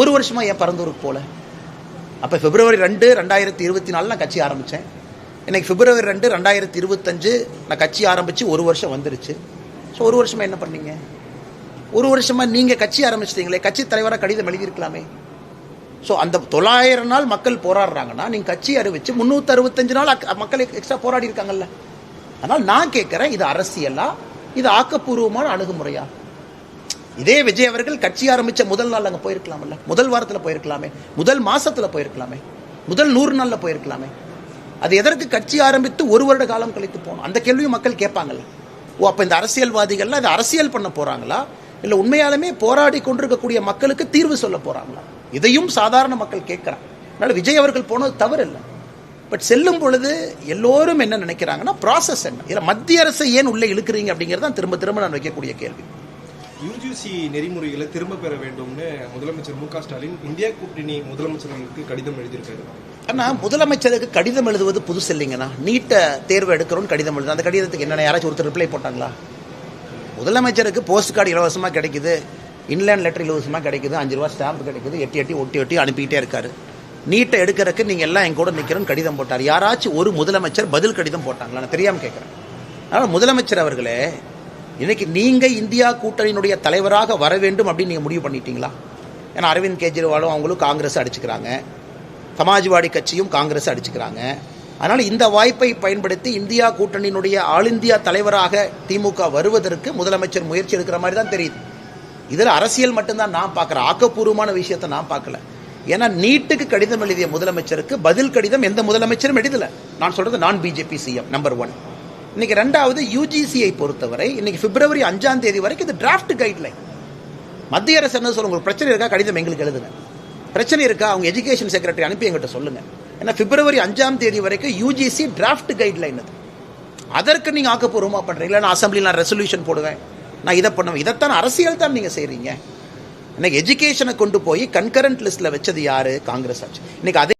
ஒரு வருஷமா ஏன் பரந்தூருக்கு போல. அப்போ பிப்ரவரி ரெண்டு ரெண்டாயிரத்தி இருபத்தி நாலு நான் கட்சி ஆரம்பித்தேன் இன்னைக்கு பிப்ரவரி ரெண்டு ரெண்டாயிரத்தி இருபத்தஞ்சு நான் கட்சி ஆரம்பித்து ஒரு வருஷம் வந்துருச்சு. ஸோ ஒரு வருஷமா என்ன பண்ணீங்க? ஒரு வருஷமா நீங்கள் கட்சி ஆரம்பிச்சிட்டீங்களே கட்சி தலைவராக கடிதம் எழுதியிருக்கலாமே. ஸோ அந்த தொள்ளாயிரம் நாள் மக்கள் போராடுறாங்கன்னா நீங்கள் கட்சி அறிவிச்சு முந்நூற்றி அறுபத்தஞ்சு நாள் மக்கள் எக்ஸ்ட்ரா போராடி இருக்காங்கல்ல அதனால் நான் கேட்குறேன் இது அரசியலா? இது ஆக்கப்பூர்வமான அணுகுமுறையா? இதே விஜய் அவர்கள் கட்சி ஆரம்பித்த முதல் நாள் அங்கே போயிருக்கலாம்ல. முதல் வாரத்தில் போயிருக்கலாமே. முதல் மாதத்தில் போயிருக்கலாமே. முதல் நூறு நாளில் போயிருக்கலாமே. அது எதற்கு கட்சி ஆரம்பித்து ஒரு வருட காலம் கழித்து போகணும்? அந்த கேள்வியும் மக்கள் கேட்பாங்கல்ல. ஓ அப்போ இந்த அரசியல்வாதிகள்லாம் இது அரசியல் பண்ண போகிறாங்களா இல்லை உண்மையாலுமே போராடி கொண்டிருக்கக்கூடிய மக்களுக்கு தீர்வு சொல்ல போகிறாங்களா இதையும் சாதாரண மக்கள் கேட்குறாங்க. அதனால் விஜய் அவர்கள் போனது தவறு இல்லை பட் செல்லும் பொழுது எல்லோரும் என்ன நினைக்கிறாங்கன்னா ப்ராசஸ் என்ன? இதில் மத்திய அரசை ஏன் உள்ளே இழுக்கிறீங்க அப்படிங்கிறது தான் திரும்ப திரும்ப நான் வைக்கக்கூடிய கேள்வி. யூஜிசி நெறிமுறைகளை திரும்ப பெற வேண்டும்னு முதலமைச்சர் மு க ஸ்டாலின் இந்தியா கூட்டணி முதலமைச்சர்களுக்கு கடிதம் எழுதியிருக்காரு. அண்ணா முதலமைச்சருக்கு கடிதம் எழுதுவது புதுசு இல்லைங்கண்ணா. நீட்ட தேர்வு எடுக்கிறோன்னு கடிதம் எழுது அந்த கடிதத்துக்கு என்னென்ன யாராச்சும் ஒருத்தர் ரிப்ளை போட்டாங்களா? முதலமைச்சருக்கு போஸ்ட் கார்டு இலவசமாக கிடைக்குது. இன்லேண்ட் லெட்டர் இலவசமாக கிடைக்குது. அஞ்சு ரூபா ஸ்டாம்ப் கிடைக்குது. எட்டி எட்டி ஒட்டி ஒட்டி அனுப்பிக்கிட்டே இருக்காரு. நீட்டை எடுக்கிறதுக்கு நீங்கள் எல்லாம் என் கூட நிற்கிறோன்னு கடிதம் போட்டார். யாராச்சும் ஒரு முதலமைச்சர் பதில் கடிதம் போட்டாங்களா நான் தெரியாமல் கேட்குறேன் அதனால் முதலமைச்சர் அவர்களே இன்னைக்கு நீங்கள் இந்தியா கூட்டணியினுடைய தலைவராக வர வேண்டும் அப்படின்னு நீங்கள் முடிவு பண்ணிட்டீங்களா? ஏன்னா அரவிந்த் கெஜ்ரிவாலும் அவங்களும் காங்கிரஸ் அடிச்சுக்கிறாங்க. சமாஜ்வாடி கட்சியும் காங்கிரஸ் அடிச்சுக்கிறாங்க. அதனால் இந்த வாய்ப்பை பயன்படுத்தி இந்தியா கூட்டணியினுடைய ஆல் இந்தியா தலைவராக திமுக வருவதற்கு முதலமைச்சர் முயற்சி எடுக்கிற மாதிரி தான் தெரியுது. இதில் அரசியல் மட்டும்தான் நான் பார்க்குறேன். ஆக்கப்பூர்வமான விஷயத்தை நான் பார்க்கல. ஏன்னா நீட்டுக்கு கடிதம் எழுதிய முதலமைச்சருக்கு பதில் கடிதம் எந்த முதலமைச்சரும் எழுதலை. நான் சொல்கிறது நான் பிஜேபி சிஎம் நம்பர் ஒன் இன்னைக்கு ரெண்டாவது யூஜிசியை பொறுத்தவரை இன்னைக்கு பிப்ரவரி அஞ்சாம் தேதி வரைக்கும் இது டிராஃப்ட் கைட்லைன் மத்திய அரசு என்ன சொல்லுங்க உங்களுக்கு பிரச்சனை இருக்கா? கடிதம் எங்களுக்கு எழுதுங்க. பிரச்சனை இருக்கா? அவங்க எஜுகேஷன் செக்ரட்டரி அனுப்பி எங்கிட்ட சொல்லுங்க. ஏன்னா பிப்ரவரி அஞ்சாம் தேதி வரைக்கும் யூஜிசி டிராஃப்ட் கைட்லைன் அது. அதற்கு நீங்கள் ஆக்கப்பூர்வமாக பண்றீங்களா நான் அசம்பிளியில் நான் ரெசல்யூஷன் போடுவேன். நான் இதை பண்ணுவேன். இதைத்தான் அரசியல் தான் நீங்கள் செய்கிறீங்க இன்னைக்கு எஜுகேஷனை கொண்டு போய் கன்கரண்ட் லிஸ்ட்டில் வச்சது யார்? காங்கிரஸ் ஆச்சு இன்னைக்கு அதே